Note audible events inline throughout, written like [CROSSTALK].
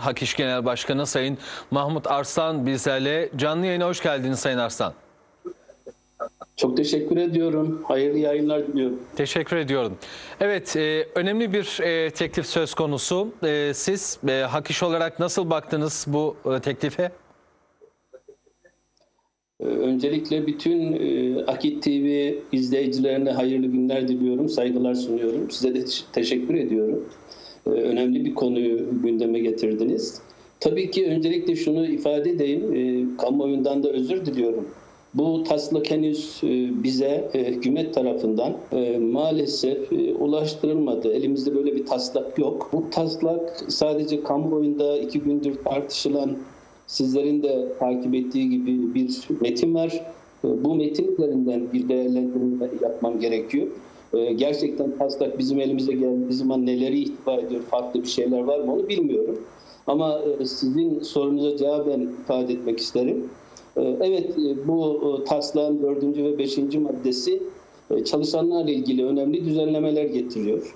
Hak İş Genel Başkanı Sayın Mahmut Arslan bizlerle. Canlı yayına hoş geldiniz Sayın Arslan. Çok teşekkür ediyorum. Hayırlı yayınlar diliyorum. Teşekkür ediyorum. Evet, e, önemli bir e, teklif söz konusu. E, siz e, Hak İş olarak nasıl baktınız bu e, teklife? Ee, Öncelikle bütün e, Akit TV izleyicilerine hayırlı günler diliyorum. Saygılar sunuyorum. Size de teşekkür ediyorum. Ee, Önemli bir konuyu gündeme getirdiniz. Tabii ki öncelikle şunu ifade edeyim. E, Kamuoyundan da özür diliyorum. Bu taslak henüz e, bize e, hükümet tarafından e, maalesef e, ulaştırılmadı. Elimizde böyle bir taslak yok. Bu taslak sadece kamuoyunda iki gündür tartışılan sizlerin de takip ettiği gibi bir metin var. E, Bu metin üzerinden bir değerlendirme yapmam gerekiyor. E, Gerçekten taslak bizim elimize geldiği zaman neleri ihtiva ediyor, farklı bir şeyler var mı onu bilmiyorum. Ama e, sizin sorunuza cevaben ifade etmek isterim. E, Evet e, bu e, taslağın dördüncü ve beşinci maddesi e, çalışanlarla ilgili önemli düzenlemeler getiriyor.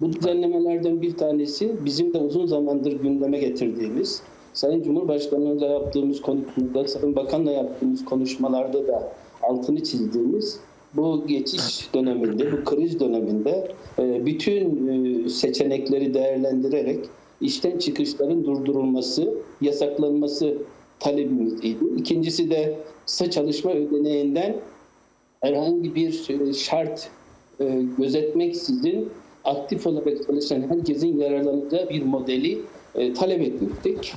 Bu düzenlemelerden bir tanesi bizim de uzun zamandır gündeme getirdiğimiz, Sayın Cumhurbaşkanı'yla yaptığımız konuşmada, Sayın Bakan'la yaptığımız konuşmalarda da altını çizdiğimiz bu geçiş döneminde, bu kriz döneminde e, bütün e, seçenekleri değerlendirerek işten çıkışların durdurulması, yasaklanması talebimizdi. İkincisi de kısa çalışma ödeneğinden herhangi bir e, şart gözetmeksizin aktif olarak çalışan herkesin yararlanacağı bir modeli talep etmiştik.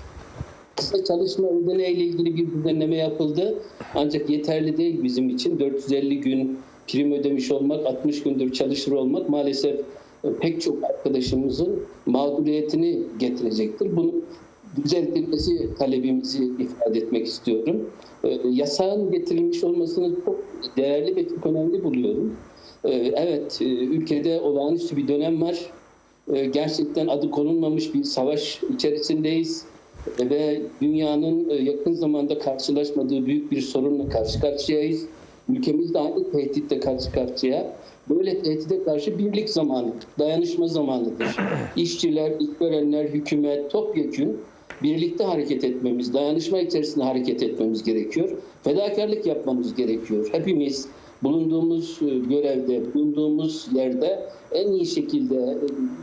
Kısa çalışma ödeneği ile ilgili bir düzenleme yapıldı. Ancak yeterli değil bizim için. 450 gün prim ödemiş olmak, 60 gündür çalışır olmak maalesef e, pek çok arkadaşımızın mağduriyetini getirecektir. Bunu düzeltilmesi talebimizi ifade etmek istiyorum. E, Yasağın getirilmiş olmasını çok değerli ve çok önemli buluyorum. E, Evet, e, ülkede olağanüstü bir dönem var. Gerçekten adı konulmamış bir savaş içerisindeyiz ve dünyanın e, yakın zamanda karşılaşmadığı büyük bir sorunla karşı karşıyayız. Ülkemiz de aynı tehditle karşı karşıya. Böyle tehdide karşı birlik zamanı, dayanışma zamanıdır. [CLEARS THROAT] İşçiler, işverenler, hükümet, topyekün birlikte hareket etmemiz, dayanışma içerisinde hareket etmemiz gerekiyor. Fedakarlık yapmamız gerekiyor. Hepimiz bulunduğumuz e, görevde, bulunduğumuz yerde en iyi şekilde e,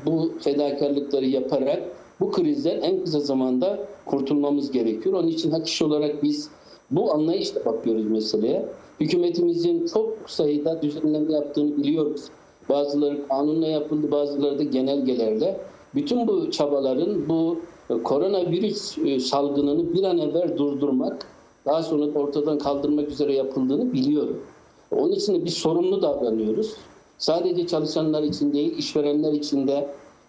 bu fedakarlıkları yaparak bu krizden en kısa zamanda kurtulmamız gerekiyor. Onun için hak işi olarak biz bu anlayışla bakıyoruz meseleye. Hükümetimizin çok sayıda düzenleme yaptığını biliyoruz. Bazıları kanunla yapıldı, bazıları da genelgelerle. Bütün bu çabaların bu e, koronavirüs e, salgınını bir an evvel durdurmak, daha sonra da ortadan kaldırmak üzere yapıldığını biliyorum. Onun için de biz sorumlu davranıyoruz. Sadece çalışanlar için değil, işverenler için de,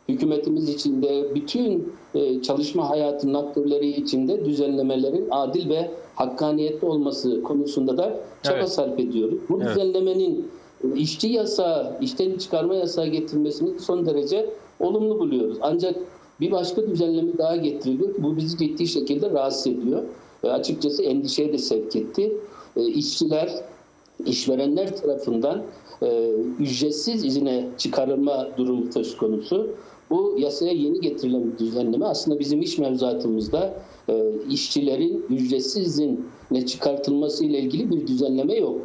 hükümetimiz için de, bütün e, çalışma hayatının aktörleri için de düzenlemelerin adil ve hakkaniyetli olması konusunda da çaba Evet. sarf ediyoruz. Bu Evet. düzenlemenin işçi yasağı, işten çıkarma yasağı getirmesini son derece olumlu buluyoruz. Ancak bir başka düzenleme daha getiriliyor. Bu bizi ciddi şekilde rahatsız ediyor. Ve açıkçası endişeye de sevk etti. E, işçiler, işverenler tarafından e, ücretsiz izine çıkarılma durumu söz konusu. Bu yasaya yeni getirilen bir düzenleme aslında bizim iş mevzuatımızda e, işçilerin ücretsiz izine çıkartılması ile ilgili bir düzenleme yok.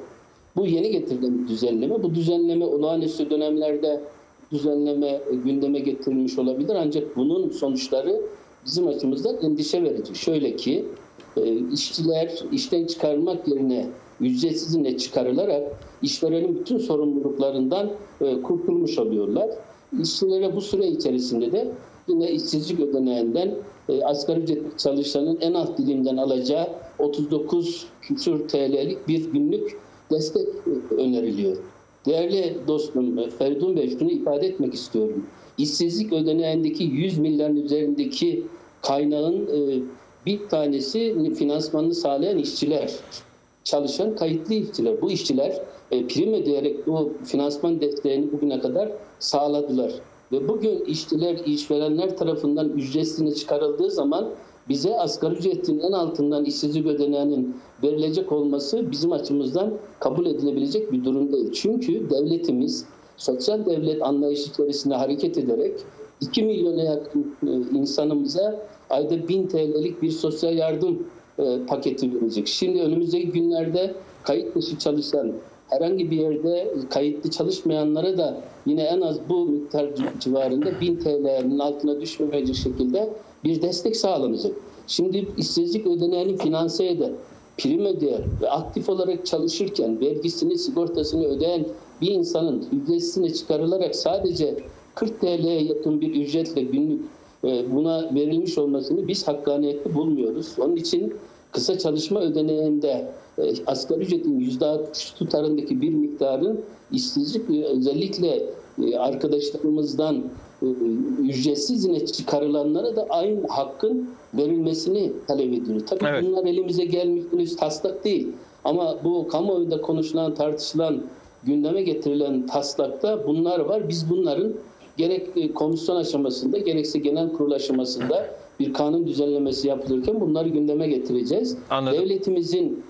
Bu yeni getirilen bir düzenleme. Bu düzenleme olağanüstü dönemlerde düzenleme e, gündeme getirilmiş olabilir ancak bunun sonuçları bizim açımızdan endişe verici. Şöyle ki e, işçiler işten çıkarmak yerine ücretsiz izine çıkarılarak işverenin bütün sorumluluklarından e, kurtulmuş oluyorlar. İşçilere bu süre içerisinde de yine işsizlik ödeneğinden e, asgari ücretli çalışanın en alt dilimden alacağı 39 küsur TL'lik bir günlük destek e, öneriliyor. Değerli dostum e, Feridun Bey şunu ifade etmek istiyorum. İşsizlik ödeneğindeki 100 milyarın üzerindeki kaynağın e, bir tanesi finansmanını sağlayan işçiler çalışan kayıtlı işçiler. Bu işçiler e, prim ödeyerek bu finansman desteğini bugüne kadar sağladılar. Ve bugün işçiler, işverenler tarafından ücretsizine çıkarıldığı zaman bize asgari ücretin en altından işsizlik ödeneğinin verilecek olması bizim açımızdan kabul edilebilecek bir durum değil. Çünkü devletimiz sosyal devlet anlayışı içerisinde hareket ederek 2 milyona yakın e, insanımıza ayda 1000 TL'lik bir sosyal yardım e, paketi verecek. Şimdi önümüzdeki günlerde kayıt dışı çalışan herhangi bir yerde kayıtlı çalışmayanlara da yine en az bu miktar civarında 1000 TL'nin altına düşmeyecek şekilde bir destek sağlanacak. Şimdi işsizlik ödeneğini finanse eder, prim ödeyen ve aktif olarak çalışırken vergisini, sigortasını ödeyen bir insanın ücretsine çıkarılarak sadece 40 TL'ye yakın bir ücretle günlük e, buna verilmiş olmasını biz hakkaniyetli bulmuyoruz. Onun için kısa çalışma ödeneğinde e, asgari ücretin %60 tutarındaki bir miktarın işsizlik özellikle e, arkadaşlarımızdan e, ücretsiz yine çıkarılanlara da aynı hakkın verilmesini talep ediyoruz. Tabii Evet. bunlar elimize gelmiş henüz taslak değil. Ama bu kamuoyunda konuşulan, tartışılan, gündeme getirilen taslakta bunlar var. Biz bunların gerek komisyon aşamasında gerekse genel kurul aşamasında bir kanun düzenlemesi yapılırken bunları gündeme getireceğiz. Anladım. Devletimizin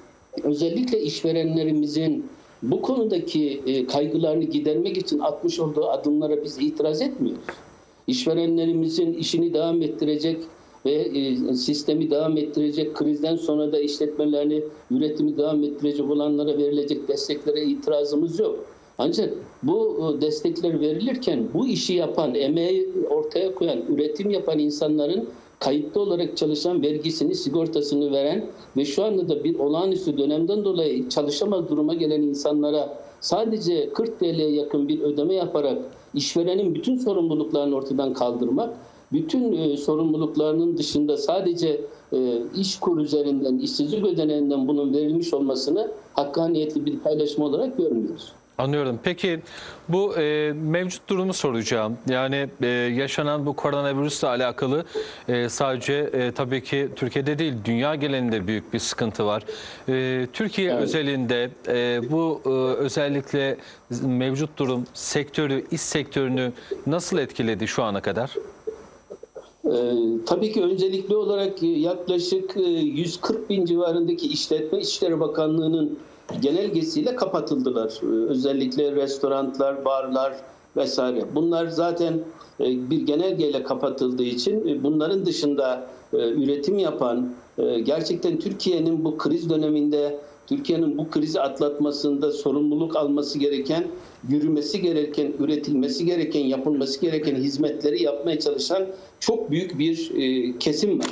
özellikle işverenlerimizin bu konudaki e, kaygılarını gidermek için atmış olduğu adımlara biz itiraz etmiyoruz. İşverenlerimizin işini devam ettirecek ve e, sistemi devam ettirecek, krizden sonra da işletmelerini, üretimi devam ettirecek olanlara verilecek desteklere itirazımız yok. Ancak bu e, destekler verilirken bu işi yapan, emeği ortaya koyan, üretim yapan insanların kayıtlı olarak çalışan vergisini, sigortasını veren ve şu anda da bir olağanüstü dönemden dolayı çalışamaz duruma gelen insanlara sadece 40 TL'ye yakın bir ödeme yaparak işverenin bütün sorumluluklarını ortadan kaldırmak, bütün e, sorumluluklarının dışında sadece e, iş kur üzerinden, işsizlik ödeneğinden bunun verilmiş olmasını hakkaniyetli bir paylaşma olarak görmüyoruz. Anlıyorum. Peki bu e, mevcut durumu soracağım. Yani e, yaşanan bu koronavirüsle alakalı e, sadece e, tabii ki Türkiye'de değil dünya genelinde büyük bir sıkıntı var. E, Türkiye Evet. özelinde e, bu e, özellikle mevcut durum sektörü, iş sektörünü nasıl etkiledi şu ana kadar? Ee, tabii ki öncelikli olarak e, yaklaşık e, 140 bin civarındaki işletme İçişleri Bakanlığı'nın genelgesiyle kapatıldılar. Ee, özellikle restoranlar, barlar vesaire. Bunlar zaten e, bir genelgeyle kapatıldığı için e, bunların dışında e, üretim yapan, gerçekten Türkiye'nin bu kriz döneminde Türkiye'nin bu krizi atlatmasında sorumluluk alması gereken, yürümesi gereken, üretilmesi gereken, yapılması gereken hizmetleri yapmaya çalışan çok büyük bir kesim var.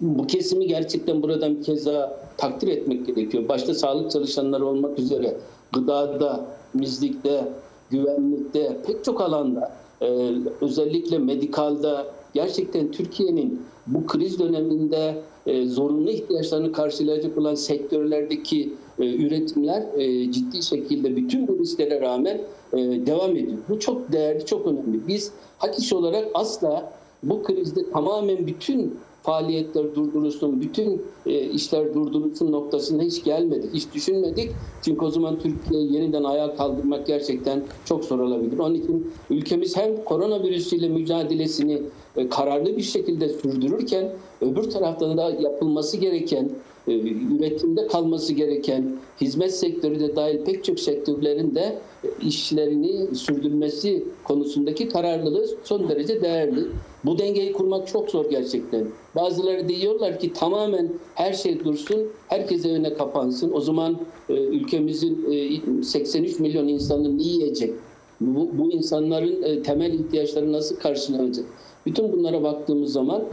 Bu kesimi gerçekten buradan bir kez daha takdir etmek gerekiyor. Başta sağlık çalışanları olmak üzere gıdada, temizlikte, güvenlikte, pek çok alanda e, özellikle medikalda gerçekten Türkiye'nin bu kriz döneminde e, zorunlu ihtiyaçlarını karşılayacak olan sektörlerdeki e, üretimler e, ciddi şekilde bütün bu risklere rağmen e, devam ediyor. Bu çok değerli, çok önemli. Biz hak iş olarak asla bu krizde tamamen bütün faaliyetler durdurulsun, bütün e, işler durdurulsun noktasına hiç gelmedik, hiç düşünmedik. Çünkü o zaman Türkiye'yi yeniden ayağa kaldırmak gerçekten çok zor olabilir. Onun için ülkemiz hem koronavirüsüyle mücadelesini e, kararlı bir şekilde sürdürürken öbür taraftan da yapılması gereken üretimde kalması gereken hizmet sektörü de dahil pek çok sektörlerin de e, işlerini sürdürmesi konusundaki kararlılığı son derece değerli. Bu dengeyi kurmak çok zor gerçekten. Bazıları diyorlar ki tamamen her şey dursun, herkes evine kapansın. O zaman e, ülkemizin e, 83 milyon insanı ne yiyecek? Bu, bu insanların e, temel ihtiyaçları nasıl karşılanacak? Bütün bunlara baktığımız zaman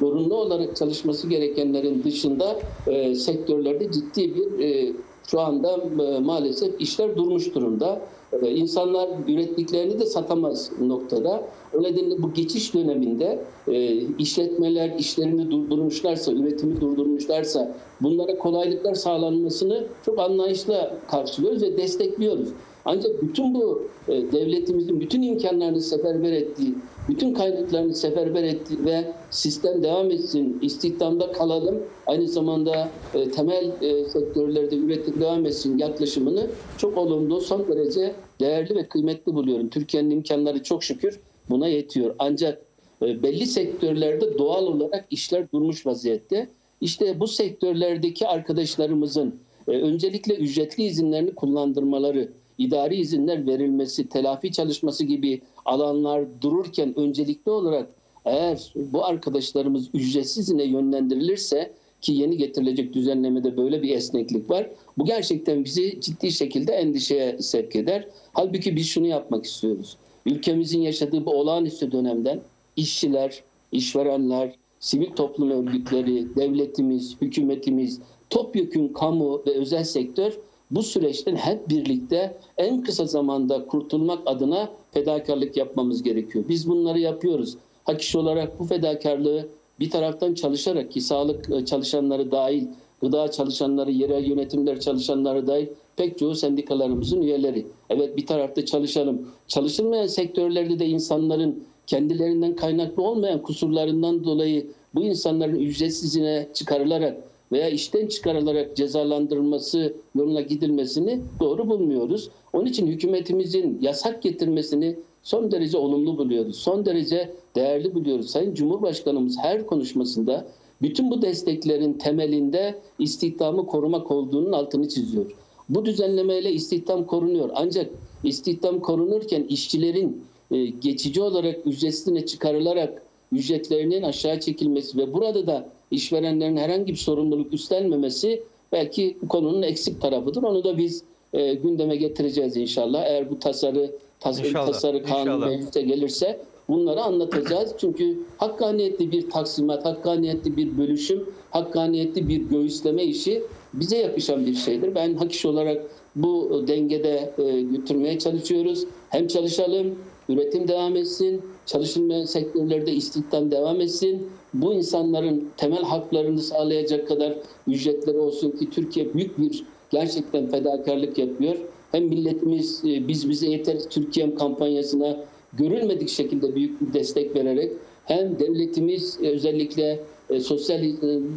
zorunlu olarak çalışması gerekenlerin dışında e, sektörlerde ciddi bir e, şu anda e, maalesef işler durmuş durumda. E, insanlar ürettiklerini de satamaz noktada. O nedenle bu geçiş döneminde e, işletmeler işlerini durdurmuşlarsa, üretimi durdurmuşlarsa bunlara kolaylıklar sağlanmasını çok anlayışla karşılıyoruz ve destekliyoruz. Ancak bütün bu e, devletimizin bütün imkanlarını seferber ettiği, bütün kaynaklarını seferber ettiği ve sistem devam etsin, istihdamda kalalım, aynı zamanda e, temel e, sektörlerde üretim devam etsin yaklaşımını çok olumlu, son derece değerli ve kıymetli buluyorum. Türkiye'nin imkanları çok şükür buna yetiyor. Ancak e, belli sektörlerde doğal olarak işler durmuş vaziyette. İşte bu sektörlerdeki arkadaşlarımızın e, öncelikle ücretli izinlerini kullandırmaları, idari izinler verilmesi, telafi çalışması gibi alanlar dururken öncelikli olarak Eğer bu arkadaşlarımız ücretsiz yine yönlendirilirse ki yeni getirilecek düzenlemede böyle bir esneklik var. Bu gerçekten bizi ciddi şekilde endişeye sevk eder. Halbuki biz şunu yapmak istiyoruz. Ülkemizin yaşadığı bu olağanüstü dönemden işçiler, işverenler, sivil toplum örgütleri, devletimiz, hükümetimiz, topyekun kamu ve özel sektör bu süreçten hep birlikte en kısa zamanda kurtulmak adına fedakarlık yapmamız gerekiyor. Biz bunları yapıyoruz. Hak iş olarak bu fedakarlığı bir taraftan çalışarak ki sağlık e, çalışanları dahil, gıda çalışanları, yerel yönetimler çalışanları dahil pek çoğu sendikalarımızın üyeleri. Evet bir tarafta çalışalım. Çalışılmayan sektörlerde de insanların kendilerinden kaynaklı olmayan kusurlarından dolayı bu insanların ücretsizine çıkarılarak veya işten çıkarılarak cezalandırılması yoluna gidilmesini doğru bulmuyoruz. Onun için hükümetimizin yasak getirmesini son derece olumlu buluyoruz. Son derece değerli buluyoruz. Sayın Cumhurbaşkanımız her konuşmasında bütün bu desteklerin temelinde istihdamı korumak olduğunun altını çiziyor. Bu düzenlemeyle istihdam korunuyor. Ancak istihdam korunurken işçilerin e, geçici olarak ücretsizine çıkarılarak ücretlerinin aşağı çekilmesi ve burada da işverenlerin herhangi bir sorumluluk üstlenmemesi belki konunun eksik tarafıdır. Onu da biz e, gündeme getireceğiz inşallah. Eğer bu tasarı tas- İnşallah, tasarı kanun meclise gelirse bunları anlatacağız. Çünkü hakkaniyetli bir taksimat, hakkaniyetli bir bölüşüm, hakkaniyetli bir göğüsleme işi bize yakışan bir şeydir. Ben hak iş olarak bu dengede e, götürmeye çalışıyoruz. Hem çalışalım, üretim devam etsin, çalışılmayan sektörlerde istihdam devam etsin. Bu insanların temel haklarını sağlayacak kadar ücretleri olsun ki Türkiye büyük bir gerçekten fedakarlık yapıyor. Hem milletimiz e, biz bize yeteriz Türkiye'm kampanyasına görülmedik şekilde büyük bir destek vererek hem devletimiz e, özellikle e, sosyal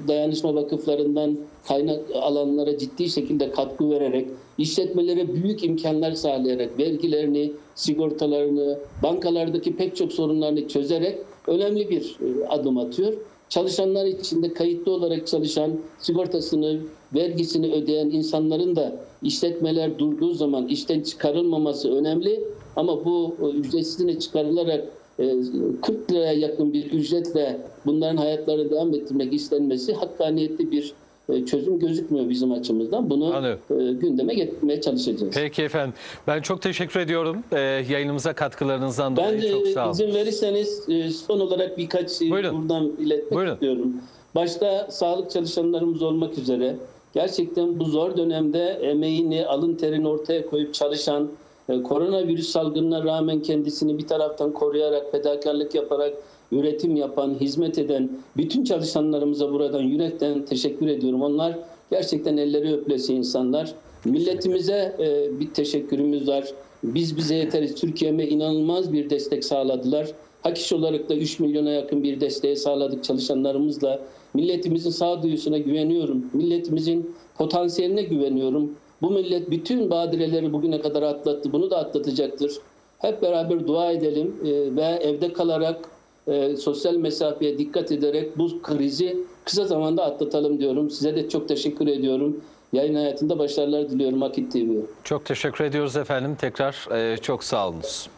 dayanışma vakıflarından kaynak alanlara ciddi şekilde katkı vererek işletmelere büyük imkanlar sağlayarak vergilerini, sigortalarını, bankalardaki pek çok sorunlarını çözerek önemli bir e, adım atıyor. Çalışanlar içinde kayıtlı olarak çalışan, sigortasını, vergisini ödeyen insanların da işletmeler durduğu zaman işten çıkarılmaması önemli. Ama bu e, ücretsizliğine çıkarılarak e, 40 liraya yakın bir ücretle bunların hayatlarını devam ettirmek istenmesi hakkaniyetli bir e, çözüm gözükmüyor bizim açımızdan. Bunu Anlıyorum. e, gündeme getirmeye çalışacağız. Peki efendim. Ben çok teşekkür ediyorum. Ee, yayınımıza katkılarınızdan Ben dolayı çok de sağ olun. izin verirseniz e, son olarak birkaç şey Buyurun. buradan iletmek Buyurun. istiyorum. Başta sağlık çalışanlarımız olmak üzere gerçekten bu zor dönemde emeğini, alın terini ortaya koyup çalışan, e, koronavirüs salgınına rağmen kendisini bir taraftan koruyarak, fedakarlık yaparak üretim yapan, hizmet eden bütün çalışanlarımıza buradan yürekten teşekkür ediyorum. Onlar gerçekten elleri öpülesi insanlar. Milletimize e, bir teşekkürümüz var. Biz bize yeteriz. Türkiye'me inanılmaz bir destek sağladılar. Hak olarak da 3 milyona yakın bir desteği sağladık çalışanlarımızla. Milletimizin sağduyusuna güveniyorum. Milletimizin potansiyeline güveniyorum. Bu millet bütün badireleri bugüne kadar atlattı. Bunu da atlatacaktır. Hep beraber dua edelim e, ve evde kalarak e, sosyal mesafeye dikkat ederek bu krizi kısa zamanda atlatalım diyorum. Size de çok teşekkür ediyorum. Yayın hayatında başarılar diliyorum Akit TV'ye. Çok teşekkür ediyoruz efendim. Tekrar e, çok sağ olunuz.